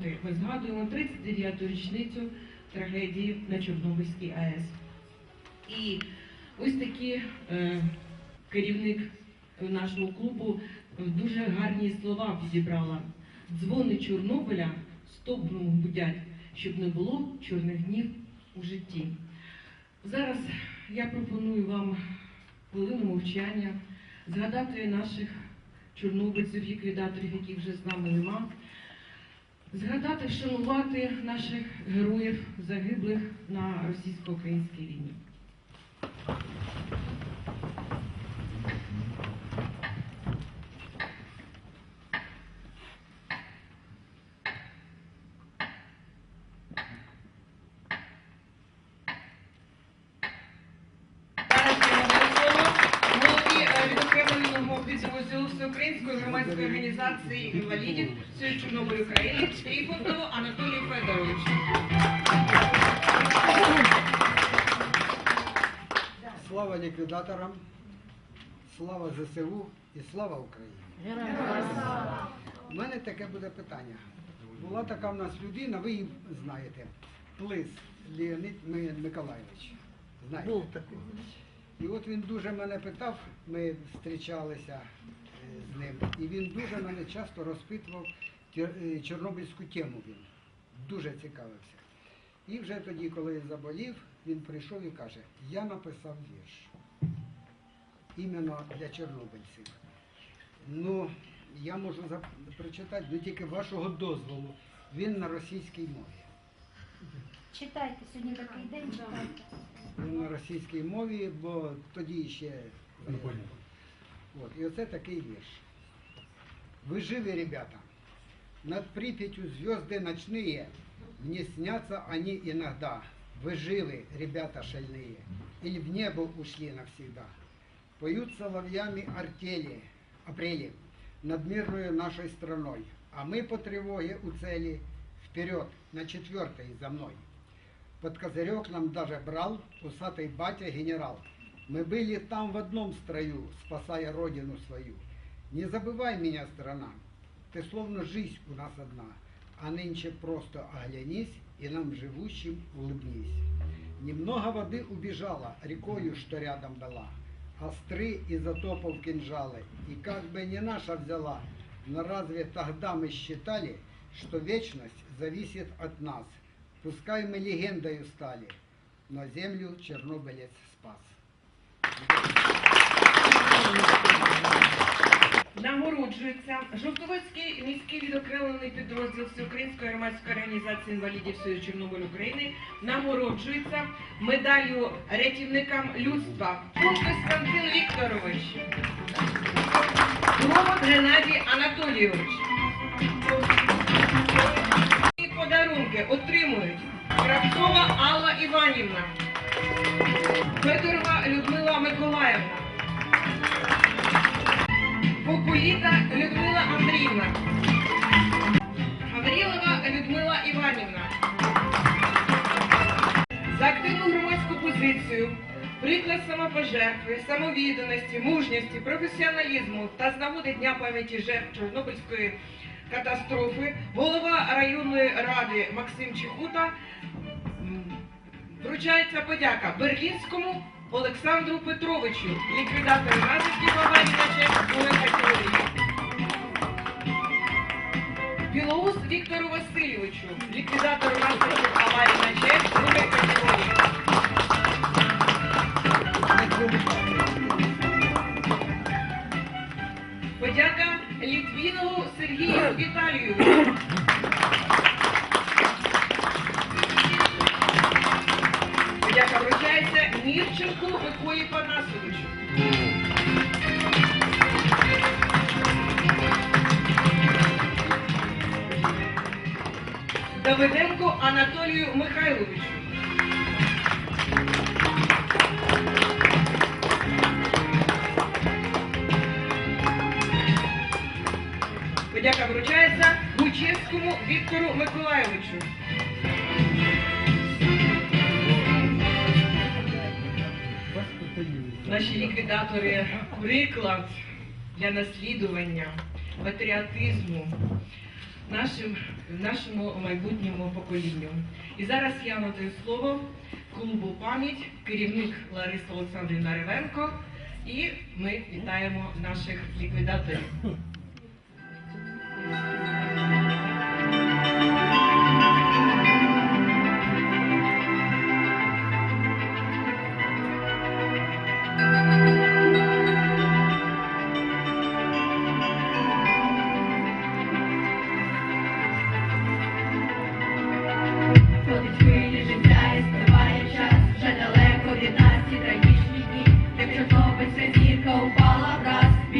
Ми згадуємо 39-ту річницю трагедії на Чорнобильській АЕС. І ось такі е, керівник нашого клубу дуже гарні слова підібрала. Дзвони Чорнобиля стогну будять, щоб не було чорних днів у житті. Зараз я пропоную вам хвилину мовчання, згадати наших чорнобильців, ліквідаторів, яких вже з нами нема, згадати, вшанувати наших героїв, загиблих на російсько-українській війні. Зараз я надаю слово голові е, відокремленого підрозділу Всеукраїнської громадської організації інвалідів Союз Чорнобиль України Трифонтову Анатолію Федоровичу. Слава ліквідаторам, слава ЗСУ і слава Україні. У мене таке буде питання. Була така в нас людина, ви її знаєте, Плис Леонід Ми- Миколайович. Знаєте? І от він дуже мене питав, ми зустрічалися з ним, і він дуже мене часто розпитував е, чорнобильську тему. Він дуже цікавився. І вже тоді, коли я заболів, він прийшов і каже: Я написав вірш іменно для чорнобильців. Ну, я можу зап- прочитати, ну тільки вашого дозволу. Він на російській мові. Читайте, сьогодні такий день, читайте. Він на російській мові, бо тоді ще. Е, От, і оце такий вірш. Вы живы, ребята. Над Припятью звезды ночные, Мне снятся они иногда. Вы живы, ребята шальные, Или в небо ушли навсегда. Поют соловьями артели, апрели, Над мирную нашей страной. А мы по тревоге у цели Вперед, на четвертой за мной. Под козырек нам даже брал усатый батя генерал. Мы были там в одном строю, спасая родину свою. Не забывай меня, страна, ты словно жизнь у нас одна, а нынче просто оглянись и нам живущим улыбнись. Немного воды убежала рекою, что рядом дала, остры изотопов кинжалы, и как бы не наша взяла, но разве тогда мы считали, что вечность зависит от нас? Пускай мы легендою стали, но землю чернобылец спас. Нагороджується Жовтоводський міський відокремлений підрозділ Всеукраїнської громадської організації інвалідів Союз Чорнобиль України. Нагороджується медаллю рятівникам людства Константин Вікторович, Роман Геннадій Анатолійович. І подарунки отримують Кравцова Алла Іванівна, Федорова Людмила Миколаївна. Популіта Людмила Андріївна. Гаврилова Людмила Іванівна. За активну громадську позицію, приклад самопожертви, самовідданості, мужності, професіоналізму та з нагоди Дня пам'яті жертв Чорнобильської катастрофи голова районної ради Максим Чехута вручається подяка Берлінському Олександру Петровичу, ліквідатору наслідків аварії на честь другої категорії. Білоус Віктору Васильовичу, ліквідатору наслідків аварії на честь другої категорії. Подяка Літвінову Сергію Віталійовичу. Подяка вручається Мірченку Миколі Панасовичу. Давиденко Анатолію Михайловичу. Подяка вручається Гучевському Віктору Миколайовичу. Наші ліквідатори приклад для наслідування, патріотизму нашим, нашому майбутньому поколінню. І зараз я надаю слово клубу пам'ять, керівник Лариса Олександрівна Ревенко, і ми вітаємо наших ліквідаторів.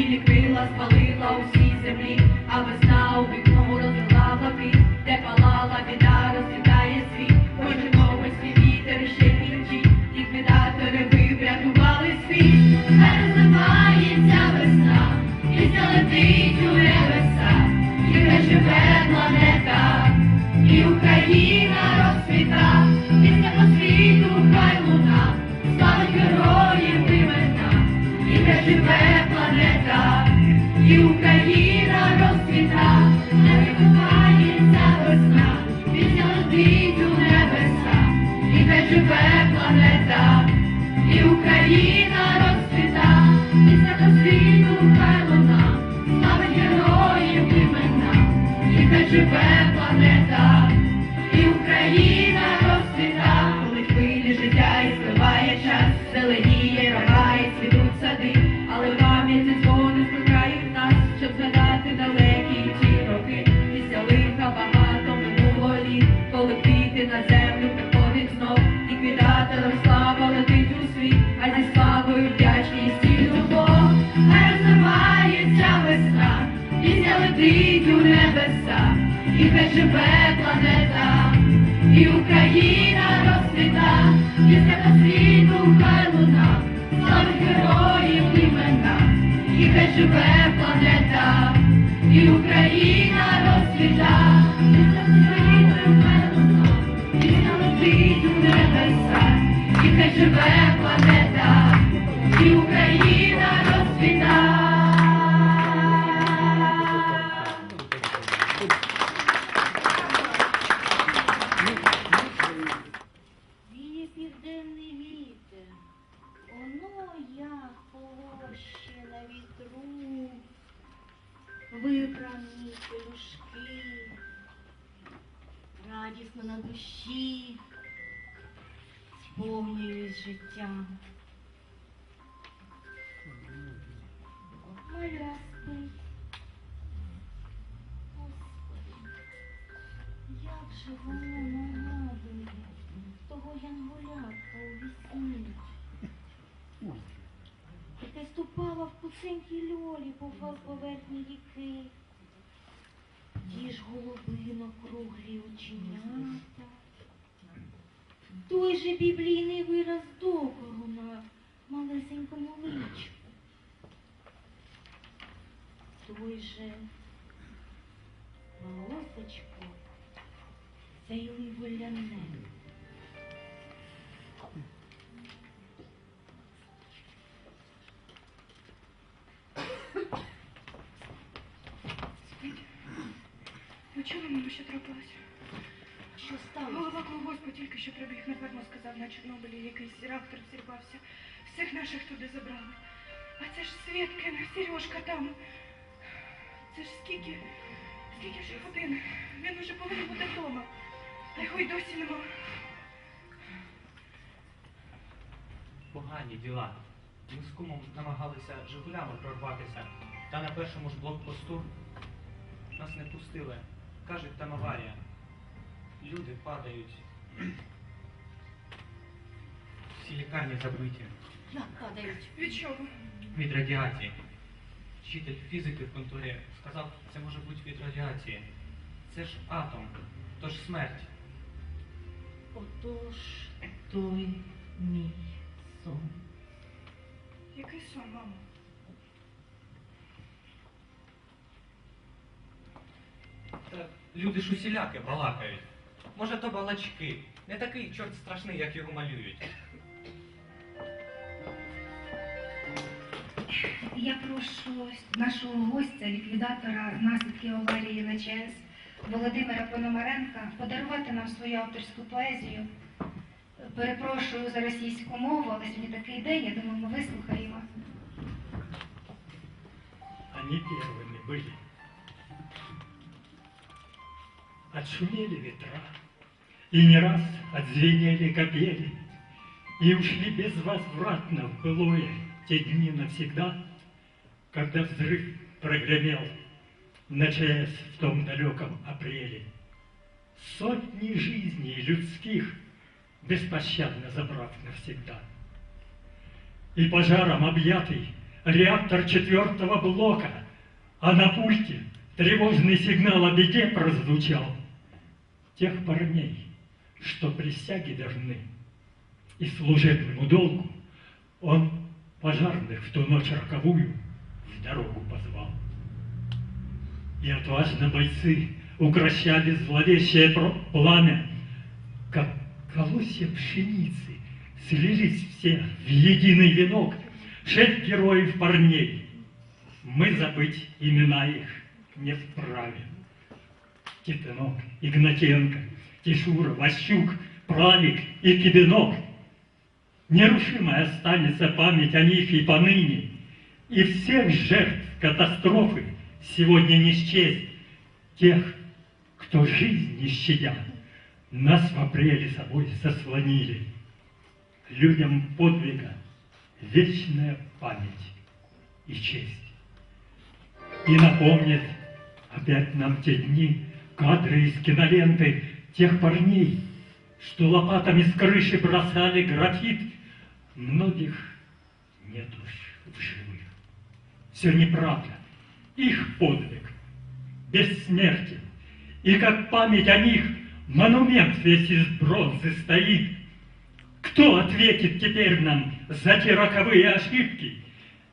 враз, білі крила живе планета, і Україна живе планета, і Україна розцвіта, по світу хай луна, славить героїв імена, і хай живе планета, і Україна розцвіта, по світу хай луна, пісня летить у небеса, і хай живе планета, життям. Маля спить. Як же воно нагадує того янголятка у вісні, яке ступала в куценькій льолі по поверхні ріки. Ті ж голубино круглі оченята, той же біблійний вираз докору на малесенькому личку. Той же волосочко сяйливо ляне. Чули, мамо, що трапилося? Що сталося? Голова колгоспу тільки що прибіг на ферму, сказав, на Чорнобилі якийсь реактор взірвався. Всіх наших туди забрали. А це ж Свєткина, Сережка там. Це ж скільки, скільки вже годин. Він уже повинен бути вдома. А його й досі нема. Погані діла. Ми з кумом намагалися Жигулями прорватися, та на першому ж блокпосту нас не пустили. Кажуть, там аварія. Люди падають. Всі лікарні забиті Як падають? Від чого? від радіації. Вчитель фізики в конторі сказав, це може бути від радіації. Це ж атом, тож смерть. Отож той мій сон. Який сон, мамо? Та люди ж усіляки балакають. Може, то балачки. Не такий чорт страшний, як його малюють. Я прошу нашого гостя, ліквідатора наслідків аварії на ЧАЕС Володимира Пономаренка подарувати нам свою авторську поезію. Перепрошую за російську мову, але сьогодні такий день, я думаю, ми вислухаємо. Они первыми были. Отшумели ветра, и не раз отзвенели капели, И ушли безвозвратно в былое те дни навсегда, Когда взрыв прогремел на ЧАЭС в том далеком апреле. Сотни жизней людских беспощадно забрав навсегда. И пожаром объятый реактор четвертого блока, а на пульте тревожный сигнал о беде прозвучал. Тех парней, что присяги должны и служебному долгу, он пожарных в ту ночь роковую в дорогу позвал. И отважно бойцы укращали зловещее пламя, как колосья пшеницы слились все в единый венок, шесть героев парней. Мы забыть имена их не вправе. Титанок, Игнатенко, Тишура, Ващук, Правик и Кибенок. Нерушимой останется память о них и поныне, и всех жертв катастрофы сегодня не счесть тех, кто жизнь не щадя, нас в апреле собой сослонили. Людям подвига вечная память и честь. И напомнит опять нам те дни, кадры из киноленты тех парней, что лопатами с крыши бросали графит. Многих нет уж в живых. Все неправда. Их подвиг бессмертен. И как память о них монумент весь из бронзы стоит. Кто ответит теперь нам за те роковые ошибки?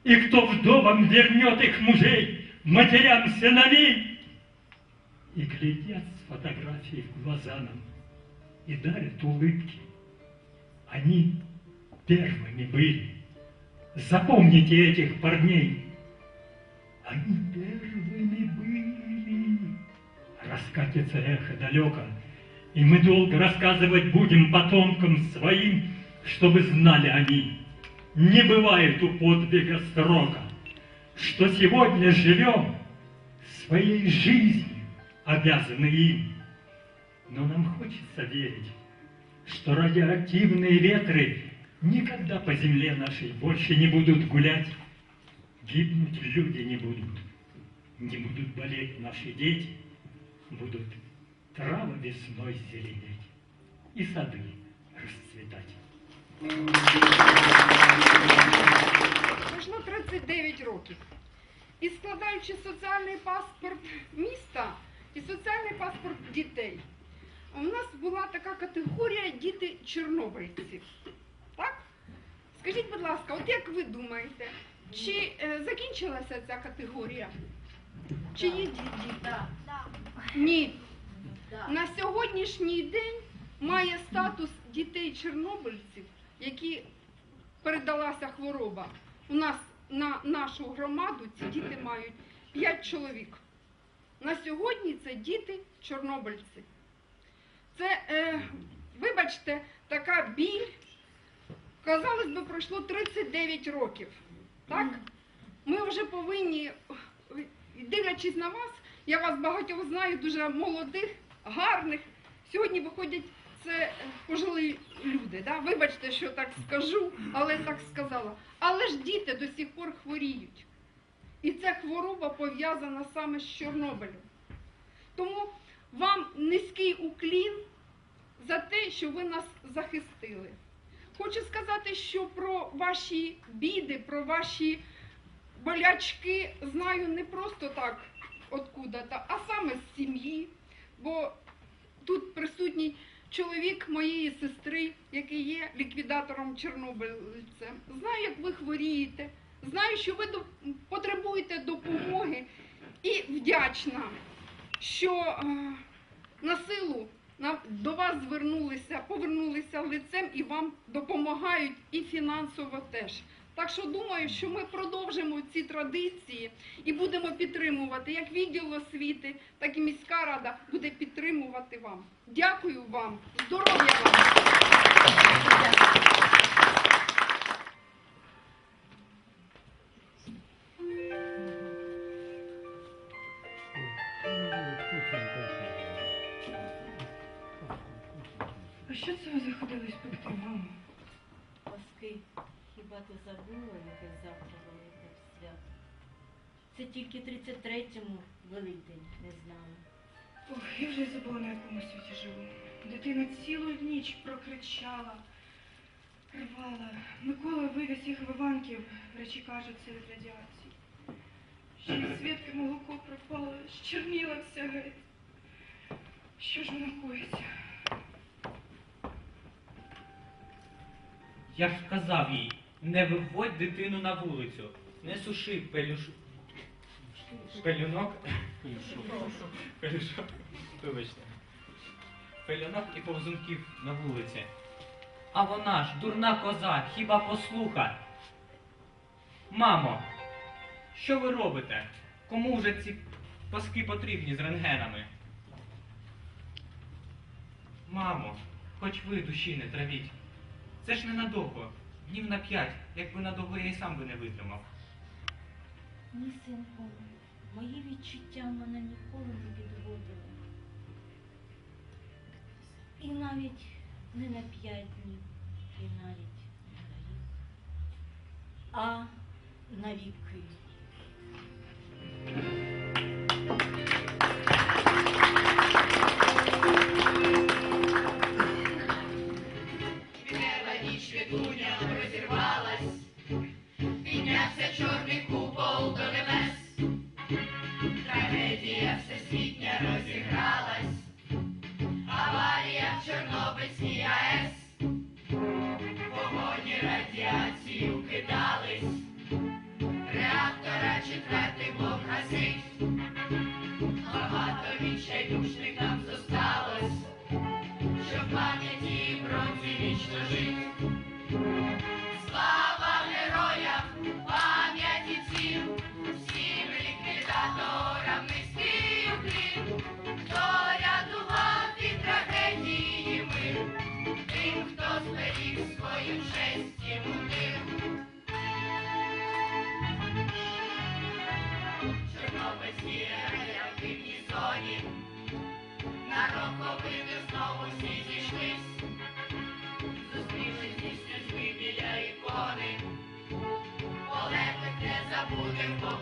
И кто вдовам вернет их мужей, матерям сыновей? И глядят с фотографий в глаза нам и дарят улыбки. Они первыми были. Запомните этих парней. Они первыми были. Раскатится эхо далеко, и мы долго рассказывать будем потомкам своим, чтобы знали они, не бывает у подвига срока, что сегодня живем своей жизнью, обязаны им. Но нам хочется верить, что радиоактивные ветры никогда по земле нашей больше не будут гулять, гибнуть люди не будут, не будут болеть наши дети, будут травы весной зеленеть и сады расцветать. Пройшло 39 років. І складаючи соціальний паспорт міста і соціальний паспорт дітей, у нас була така категорія діти чорнобильців. Так? Скажіть, будь ласка, от як ви думаєте, чи е, закінчилася ця категорія? Чи є діти? Ні. На сьогоднішній день має статус дітей-чорнобильців, які передалася хвороба. У нас на нашу громаду ці діти мають 5 чоловік. На сьогодні це діти-чорнобильці. Це, е, вибачте, така біль. Казалось би, пройшло 39 років. Так? Ми вже повинні, дивлячись на вас, я вас багатьох знаю, дуже молодих, гарних. Сьогодні виходять це пожилі люди. Да? Вибачте, що так скажу, але так сказала. Але ж діти до сих пор хворіють. І ця хвороба пов'язана саме з Чорнобилем. Тому вам низький уклін за те, що ви нас захистили. Хочу сказати, що про ваші біди, про ваші болячки знаю не просто так откуда-то, а саме з сім'ї. Бо тут присутній чоловік моєї сестри, який є ліквідатором чорнобильцем. Знаю, як ви хворієте, знаю, що ви потребуєте допомоги і вдячна, що е, на силу до вас звернулися, повернулися лицем і вам допомагають і фінансово теж. Так що думаю, що ми продовжимо ці традиції і будемо підтримувати як відділ освіти, так і міська рада буде підтримувати вам. Дякую вам, здоров'я вам! Що це ви заходились пекти, мамо? Паски, хіба ти забула, яке завтра велике свято? Це тільки 33-му Великдень не знала. Ох, я вже й забула, на якому світі живу. Дитина цілу ніч прокричала, рвала. Микола вивіз їх в Іванків, речі кажуть, це від радіації. Ще й свідки молоко пропало, щерніла вся геть. Що ж воно коїться? Я ж сказав їй, не виводь дитину на вулицю, не суши пелюш... пелюнок. Пелюшок. Вибачте. Пелюнок і повзунків на вулиці. А вона ж, дурна коза, хіба послуха. Мамо, що ви робите? Кому вже ці паски потрібні з рентгенами? Мамо, хоч ви душі не травіть. Це ж ненадовго, днів на п'ять, якби надовго я й сам би не витримав. Ні, синку, мої відчуття мене ніколи не підводили. І навіть не на п'ять днів, і навіть не на рік, а на віки. Багато відчайдушних нам зосталось Apple and Bob.